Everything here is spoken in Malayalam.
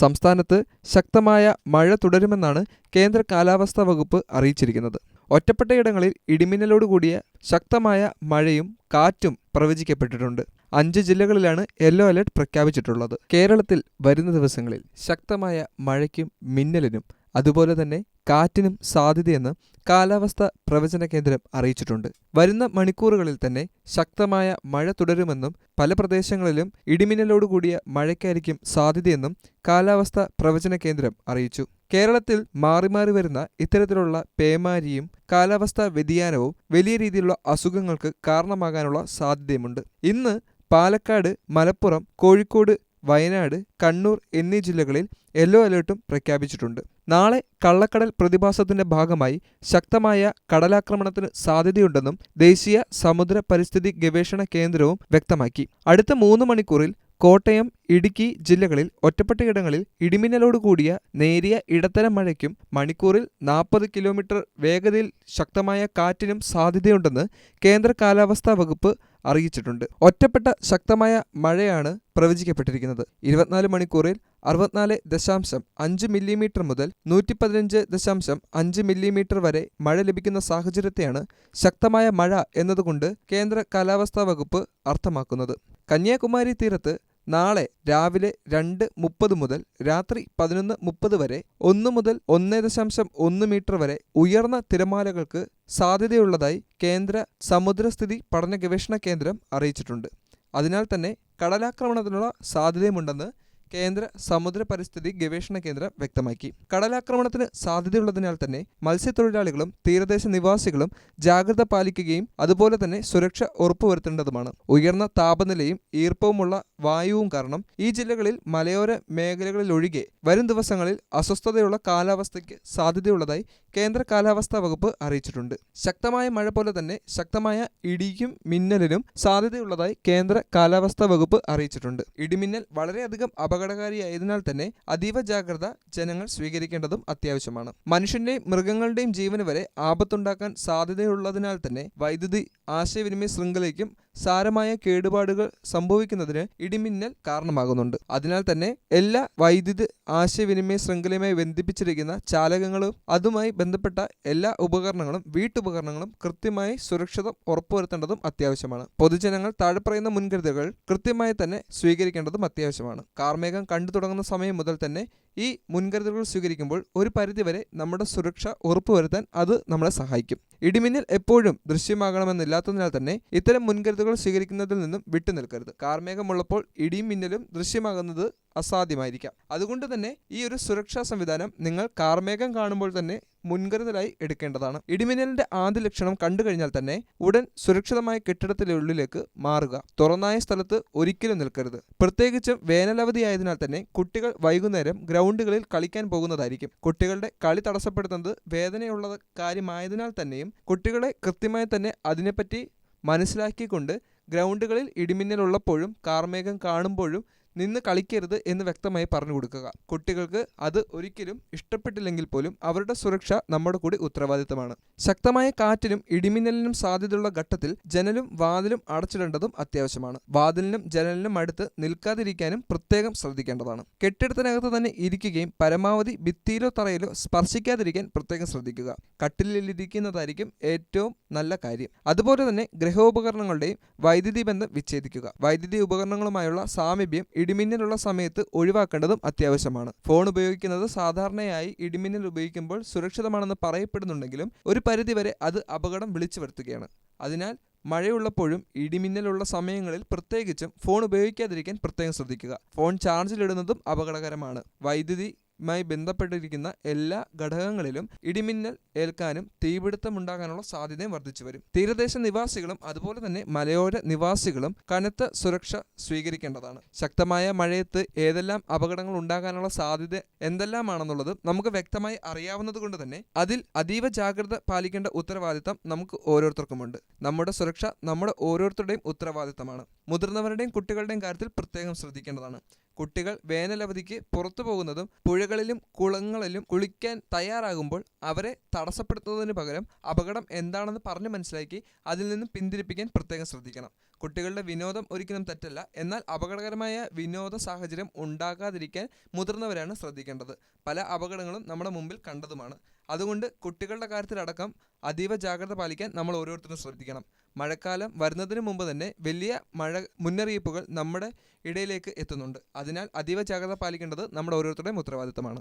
സംസ്ഥാനത്ത് ശക്തമായ മഴ തുടരുമെന്നാണ് കേന്ദ്ര കാലാവസ്ഥാ വകുപ്പ് അറിയിച്ചിരിക്കുന്നത്. ഒറ്റപ്പെട്ടയിടങ്ങളിൽ ഇടിമിന്നലോടുകൂടിയ ശക്തമായ മഴയും കാറ്റും പ്രവചിക്കപ്പെട്ടിട്ടുണ്ട്. അഞ്ച് ജില്ലകളിലാണ് യെല്ലോ അലർട്ട് പ്രഖ്യാപിച്ചിട്ടുള്ളത്. കേരളത്തിൽ വരുന്ന ദിവസങ്ങളിൽ ശക്തമായ മഴയ്ക്കും മിന്നലിനും അതുപോലെ തന്നെ കാറ്റിനും സാധ്യതയെന്ന് കാലാവസ്ഥ പ്രവചന കേന്ദ്രം അറിയിച്ചിട്ടുണ്ട്. വരുന്ന മണിക്കൂറുകളിൽ തന്നെ ശക്തമായ മഴ തുടരുമെന്നും പല പ്രദേശങ്ങളിലും ഇടിമിന്നലോടുകൂടിയ മഴയ്ക്കായിരിക്കും സാധ്യതയെന്നും കാലാവസ്ഥ പ്രവചന കേന്ദ്രം അറിയിച്ചു. കേരളത്തിൽ മാറി മാറി വരുന്ന ഇത്തരത്തിലുള്ള പേമാരിയും കാലാവസ്ഥാ വ്യതിയാനവും വലിയ രീതിയിലുള്ള അസുഖങ്ങൾക്ക് കാരണമാകാനുള്ള സാധ്യതയുമുണ്ട്. ഇന്ന് പാലക്കാട് മലപ്പുറം കോഴിക്കോട് വയനാട് കണ്ണൂർ എന്നീ ജില്ലകളിൽ യെല്ലോ അലേർട്ടും പ്രഖ്യാപിച്ചിട്ടുണ്ട്. നാളെ കള്ളക്കടൽ പ്രതിഭാസത്തിന്റെ ഭാഗമായി ശക്തമായ കടലാക്രമണത്തിന് സാധ്യതയുണ്ടെന്നും ദേശീയ സമുദ്ര പരിസ്ഥിതി ഗവേഷണ കേന്ദ്രവും വ്യക്തമാക്കി. അടുത്ത മൂന്ന് മണിക്കൂറിൽ കോട്ടയം ഇടുക്കി ജില്ലകളിൽ ഒറ്റപ്പെട്ടയിടങ്ങളിൽ ഇടിമിന്നലോട് കൂടിയ നേരിയ ഇടത്തരം മഴയ്ക്കും മണിക്കൂറിൽ നാൽപ്പത് കിലോമീറ്റർ വേഗതയിൽ ശക്തമായ കാറ്റിനും സാധ്യതയുണ്ടെന്ന് കേന്ദ്ര കാലാവസ്ഥാ വകുപ്പ് അറിയിച്ചിട്ടുണ്ട്. ഒറ്റപ്പെട്ട ശക്തമായ മഴയാണ് പ്രവചിക്കപ്പെട്ടിരിക്കുന്നത്. ഇരുപത്തിനാല് മണിക്കൂറിൽ അറുപത്തിനാല് ദശാംശം അഞ്ച് മില്ലിമീറ്റർ മുതൽ നൂറ്റി പതിനഞ്ച് ദശാംശം അഞ്ച് മില്ലിമീറ്റർ വരെ മഴ ലഭിക്കുന്ന സാഹചര്യത്തെയാണ് ശക്തമായ മഴ എന്നതുകൊണ്ട് കേന്ദ്ര കാലാവസ്ഥാ വകുപ്പ് അർത്ഥമാക്കുന്നത്. കന്യാകുമാരി തീരത്ത് നാളെ രാവിലെ രണ്ട് മുപ്പത് മുതൽ രാത്രി പതിനൊന്ന് മുപ്പത് വരെ ഒന്ന് മുതൽ ഒന്ന് ദശാംശം ഒന്ന് മീറ്റർ വരെ ഉയർന്ന തിരമാലകൾക്ക് സാധ്യതയുള്ളതായി കേന്ദ്ര സമുദ്രസ്ഥിതി പഠന ഗവേഷണ കേന്ദ്രം അറിയിച്ചിട്ടുണ്ട്. അതിനാൽ തന്നെ കടലാക്രമണത്തിനുള്ള സാധ്യതയുമുണ്ടെന്ന് കേന്ദ്ര സമുദ്ര പരിസ്ഥിതി ഗവേഷണ കേന്ദ്രം വ്യക്തമാക്കി. കടലാക്രമണത്തിന് സാധ്യതയുള്ളതിനാൽ തന്നെ മത്സ്യത്തൊഴിലാളികളും തീരദേശ നിവാസികളും ജാഗ്രത പാലിക്കുകയും അതുപോലെ തന്നെ സുരക്ഷ ഉറപ്പുവരുത്തേണ്ടതുമാണ്. ഉയർന്ന താപനിലയും ഈർപ്പവുമുള്ള വായുവും കാരണം ഈ ജില്ലകളിൽ മലയോര മേഖലകളിലൊഴികെ വരും ദിവസങ്ങളിൽ അസ്വസ്ഥതയുള്ള കാലാവസ്ഥയ്ക്ക് സാധ്യതയുള്ളതായി കേന്ദ്ര കാലാവസ്ഥാ വകുപ്പ് അറിയിച്ചിട്ടുണ്ട്. ശക്തമായ മഴ പോലെ തന്നെ ശക്തമായ ഇടിയും മിന്നലിനും സാധ്യതയുള്ളതായി കേന്ദ്ര കാലാവസ്ഥാ വകുപ്പ് അറിയിച്ചിട്ടുണ്ട്. ഇടിമിന്നൽ വളരെയധികം അപകടകാരിയായതിനാൽ തന്നെ അതീവ ജാഗ്രത ജനങ്ങൾ സ്വീകരിക്കേണ്ടതും അത്യാവശ്യമാണ്. മനുഷ്യന്റെയും മൃഗങ്ങളുടെയും ജീവന് വരെ ആപത്തുണ്ടാക്കാൻ സാധ്യതയുള്ളതിനാൽ തന്നെ വൈദ്യുതി ആശയവിനിമയ ശൃംഖലയ്ക്കും സാരമായ കേടുപാടുകൾ സംഭവിക്കുന്നതിന് ഇടിമിന്നൽ കാരണമാകുന്നുണ്ട്. അതിനാൽ തന്നെ എല്ലാ വൈദ്യുതി ആശയവിനിമയ ശൃംഖലയുമായി ബന്ധിപ്പിച്ചിരിക്കുന്ന ചാലകങ്ങളും അതുമായി ബന്ധപ്പെട്ട എല്ലാ ഉപകരണങ്ങളും വീട്ടുപകരണങ്ങളും കൃത്യമായി സുരക്ഷിതം ഉറപ്പുവരുത്തേണ്ടതും അത്യാവശ്യമാണ്. പൊതുജനങ്ങൾ താഴെ പറയുന്ന മുൻകരുതലുകൾ കൃത്യമായി തന്നെ സ്വീകരിക്കേണ്ടതും അത്യാവശ്യമാണ്. കാർമേഘം കണ്ടു തുടങ്ങുന്ന സമയം മുതൽ തന്നെ ഈ മുൻകരുതലുകൾ സ്വീകരിക്കുമ്പോൾ ഒരു പരിധിവരെ നമ്മുടെ സുരക്ഷ ഉറപ്പുവരുത്താൻ അത് നമ്മളെ സഹായിക്കും. ഇടിമിന്നൽ എപ്പോഴും ദൃശ്യമാകണമെന്നില്ലാത്തതിനാൽ തന്നെ ഇത്തരം മുൻകരുതലുകൾ സ്വീകരിക്കുന്നതിൽ നിന്നും വിട്ടുനിൽക്കരുത് കാർമേഘമുള്ളപ്പോൾ ഇടിയും മിന്നലും ദൃശ്യമാകുന്നത് അസാധ്യമായിരിക്കാം. അതുകൊണ്ട് തന്നെ ഈ ഒരു സുരക്ഷാ സംവിധാനം നിങ്ങൾ കാർമേഘം കാണുമ്പോൾ തന്നെ മുൻകരുതലായി എടുക്കേണ്ടതാണ്. ഇടിമിന്നലിന്റെ ആദ്യ ലക്ഷണം കണ്ടു കഴിഞ്ഞാൽ തന്നെ ഉടൻ സുരക്ഷിതമായ കെട്ടിടത്തിനുള്ളിലേക്ക് മാറുക. തുറന്നായ സ്ഥലത്ത് ഒരിക്കലും നിൽക്കരുത്. പ്രത്യേകിച്ചും വേനലവധിയായതിനാൽ തന്നെ കുട്ടികൾ വൈകുന്നേരം ഗ്രൗണ്ടുകളിൽ കളിക്കാൻ പോകുന്നതായിരിക്കും. കുട്ടികളുടെ കളി തടസ്സപ്പെടുത്തുന്നത് വേദനയുള്ള കാര്യമായതിനാൽ തന്നെയും കുട്ടികളെ കൃത്യമായി തന്നെ അതിനെപ്പറ്റി മനസ്സിലാക്കിക്കൊണ്ട് ഗ്രൗണ്ടുകളിൽ ഇടിമിന്നലുള്ളപ്പോഴും കാർമേഘം കാണുമ്പോഴും നിന്ന് കളിക്കരുത് എന്ന് വ്യക്തമായി പറഞ്ഞു കൊടുക്കുക. കുട്ടികൾക്ക് അത് ഒരിക്കലും ഇഷ്ടപ്പെട്ടില്ലെങ്കിൽ പോലും അവരുടെ സുരക്ഷ നമ്മുടെ കൂടി ഉത്തരവാദിത്തമാണ്. ശക്തമായ കാറ്റിനും ഇടിമിന്നലിനും സാധ്യതയുള്ള ഘട്ടത്തിൽ ജനലും വാതിലും അടച്ചിടേണ്ടതും അത്യാവശ്യമാണ്. വാതിലിനും ജനലിനും അടുത്ത് നിൽക്കാതിരിക്കാനും പ്രത്യേകം ശ്രദ്ധിക്കേണ്ടതാണ്. കെട്ടിടത്തിനകത്ത് തന്നെ ഇരിക്കുകയും പരമാവധി ഭിത്തിയിലോ തറയിലോ സ്പർശിക്കാതിരിക്കാൻ പ്രത്യേകം ശ്രദ്ധിക്കുക. കട്ടിലിരിക്കുന്നതായിരിക്കും ഏറ്റവും നല്ല കാര്യം. അതുപോലെ തന്നെ ഗ്രഹോപകരണങ്ങളുടെയും വൈദ്യുതി ബന്ധം വിച്ഛേദിക്കുക. വൈദ്യുതി ഉപകരണങ്ങളുമായുള്ള സാമീപ്യം ഇടിമിന്നലുള്ള സമയത്ത് ഒഴിവാക്കേണ്ടതും അത്യാവശ്യമാണ്. ഫോൺ ഉപയോഗിക്കുന്നത് സാധാരണയായി ഇടിമിന്നൽ ഉപയോഗിക്കുമ്പോൾ സുരക്ഷിതമാണെന്ന് പറയപ്പെടുന്നുണ്ടെങ്കിലും ഒരു പരിധിവരെ അത് അപകടം വിളിച്ചു വരുത്തുകയാണ്. അതിനാൽ മഴയുള്ളപ്പോഴും ഇടിമിന്നലുള്ള സമയങ്ങളിൽ പ്രത്യേകിച്ചും ഫോൺ ഉപയോഗിക്കാതിരിക്കാൻ പ്രത്യേകം ശ്രദ്ധിക്കുക. ഫോൺ ചാർജിലിടുന്നതും അപകടകരമാണ്. വൈദ്യുതി മായി ബന്ധപ്പെട്ടിരിക്കുന്ന എല്ലാ ഘടകങ്ങളിലും ഇടിമിന്നൽ ഏൽക്കാനും തീപിടുത്തമുണ്ടാകാനുള്ള സാധ്യതയും വർദ്ധിച്ചു വരും. തീരദേശ നിവാസികളും അതുപോലെ തന്നെ മലയോര നിവാസികളും കനത്ത സുരക്ഷ സ്വീകരിക്കേണ്ടതാണ്. ശക്തമായ മഴയത്ത് ഏതെല്ലാം അപകടങ്ങൾ ഉണ്ടാകാനുള്ള സാധ്യത എന്തെല്ലാമാണെന്നുള്ളത് നമുക്ക് വ്യക്തമായി അറിയാവുന്നത് തന്നെ അതിൽ അതീവ ജാഗ്രത പാലിക്കേണ്ട ഉത്തരവാദിത്തം നമുക്ക് ഓരോരുത്തർക്കുമുണ്ട്. നമ്മുടെ സുരക്ഷ നമ്മുടെ ഓരോരുത്തരുടെയും ഉത്തരവാദിത്തമാണ്. മുതിർന്നവരുടെയും കുട്ടികളുടെയും കാര്യത്തിൽ പ്രത്യേകം ശ്രദ്ധിക്കേണ്ടതാണ്. കുട്ടികൾ വേനലവധിക്ക് പുറത്തു പോകുന്നതും പുഴകളിലും കുളങ്ങളിലും കുളിക്കാൻ തയ്യാറാകുമ്പോൾ അവരെ തടസ്സപ്പെടുത്തുന്നതിന് പകരം അപകടം എന്താണെന്ന് പറഞ്ഞു മനസ്സിലാക്കി അതിൽ നിന്നും പിന്തിരിപ്പിക്കാൻ പ്രത്യേകം ശ്രദ്ധിക്കണം. കുട്ടികളുടെ വിനോദം ഒരിക്കലും തെറ്റല്ല. എന്നാൽ അപകടകരമായ വിനോദ സാഹചര്യം ഉണ്ടാകാതിരിക്കാൻ മുതിർന്നവരാണ് ശ്രദ്ധിക്കേണ്ടത്. പല അപകടങ്ങളും നമ്മുടെ മുമ്പിൽ കണ്ടതുമാണ്. അതുകൊണ്ട് കുട്ടികളുടെ കാര്യത്തിലടക്കം അതീവ ജാഗ്രത പാലിക്കാൻ നമ്മൾ ഓരോരുത്തരും ശ്രദ്ധിക്കണം. മഴക്കാലം വരുന്നതിന് മുമ്പ് തന്നെ വലിയ മഴ മുന്നറിയിപ്പുകൾ നമ്മുടെ ഇടയിലേക്ക് എത്തുന്നുണ്ട്. അതിനാൽ അതീവ ജാഗ്രത പാലിക്കേണ്ടത് നമ്മുടെ ഓരോരുത്തരുടെയും ഉത്തരവാദിത്തമാണ്.